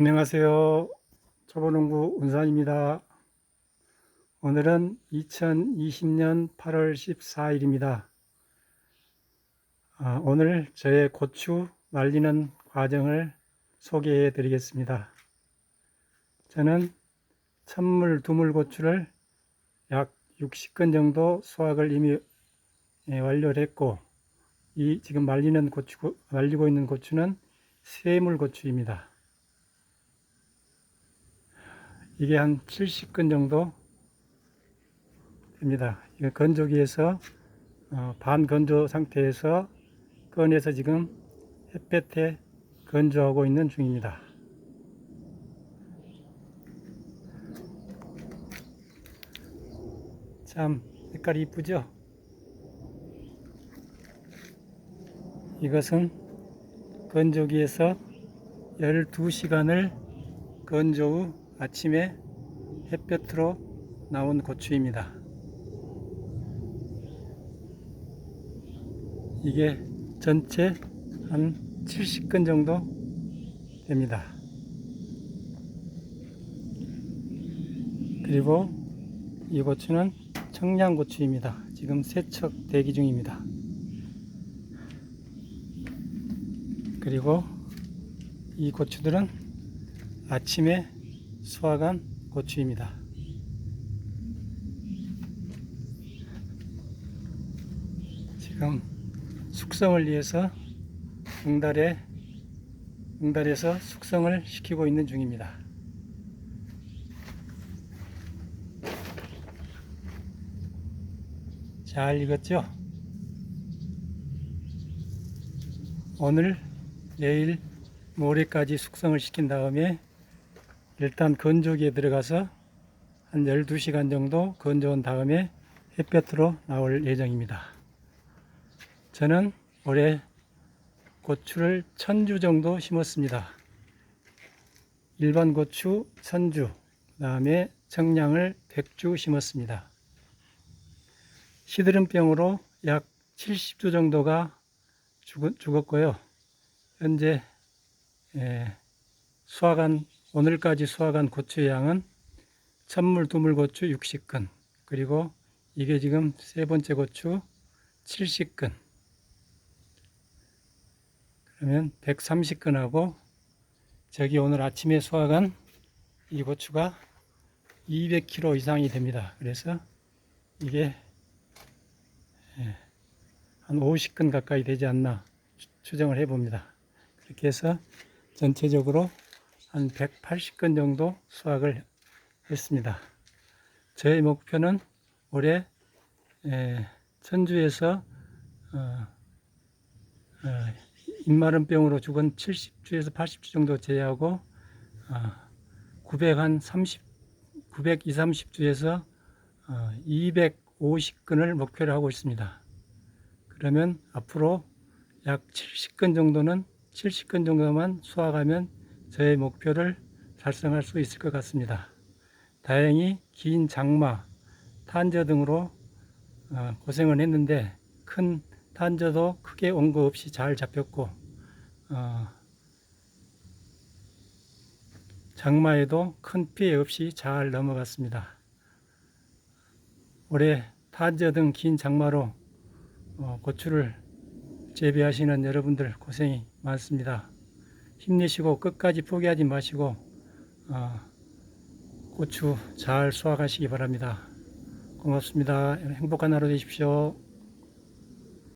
안녕하세요. 초보농부 운산입니다. 오늘은 2020년 8월 14일입니다. 아, 오늘 저의 고추 말리는 과정을 소개해 드리겠습니다. 저는 천물 두물 고추를 약 60건 정도 수확을 이미 예, 완료를 했고 이 지금 말리는 고추 말리고 있는 고추는 세물 고추입니다. 이게 한 70근 정도 됩니다. 이거 건조기에서 어, 반건조 상태에서 꺼내서 지금 햇볕에 건조하고 있는 중입니다. 참 색깔이 이쁘죠? 이것은 건조기에서 12시간을 건조 후 아침에 햇볕으로 나온 고추입니다. 이게 전체 한 70근 정도 됩니다. 그리고 이 고추는 청양고추입니다. 지금 세척 대기 중입니다. 그리고 이 고추들은 아침에 수확한 고추입니다. 지금 숙성을 위해서 응달에 응달에서 숙성을 시키고 있는 중입니다. 잘 익었죠? 오늘, 내일, 모레까지 숙성을 시킨 다음에 일단 건조기에 들어가서 한 12시간 정도 건조한 다음에 햇볕으로 나올 예정입니다. 저는 올해 고추를 천주 정도 심었습니다. 일반 고추 천주, 그 다음에 청량을 백주 심었습니다. 시드름병으로 약 70주 정도가 죽, 죽었고요. 현재 예, 수확한 오늘까지 수확한 고추의 양은 천물 두물 고추 60근 그리고 이게 지금 세 번째 고추 70근 그러면 130근하고 저기 오늘 아침에 수확한 이 고추가 200kg 이상이 됩니다. 그래서 이게 예, 한 50근 가까이 되지 않나 추정을 해 봅니다. 그렇게 해서 전체적으로 한 180건 정도 수확을 했습니다. 저의 목표는 올해 에, 천주에서 어, 어, 입마름병으로 죽은 70주에서 80주 정도 제외하고 어, 930, 900, 2, 30주에서 어, 250건을 목표로 하고 있습니다. 그러면 앞으로 약 70건 정도는 70건 정도만 수확하면 저의 목표를 달성할 수 있을 것 같습니다. 다행히 긴 장마, 탄저 등으로 어, 고생을 했는데 큰 탄저도 크게 온 거 없이 잘 잡혔고 어, 장마에도 큰 피해 없이 잘 넘어갔습니다. 올해 탄저 등 긴 장마로 어, 고추를 재배하시는 여러분들 고생이 많습니다. 힘내시고 끝까지 포기하지 마시고 어, 고추 잘 수확하시기 바랍니다. 고맙습니다. 행복한 하루 되십시오.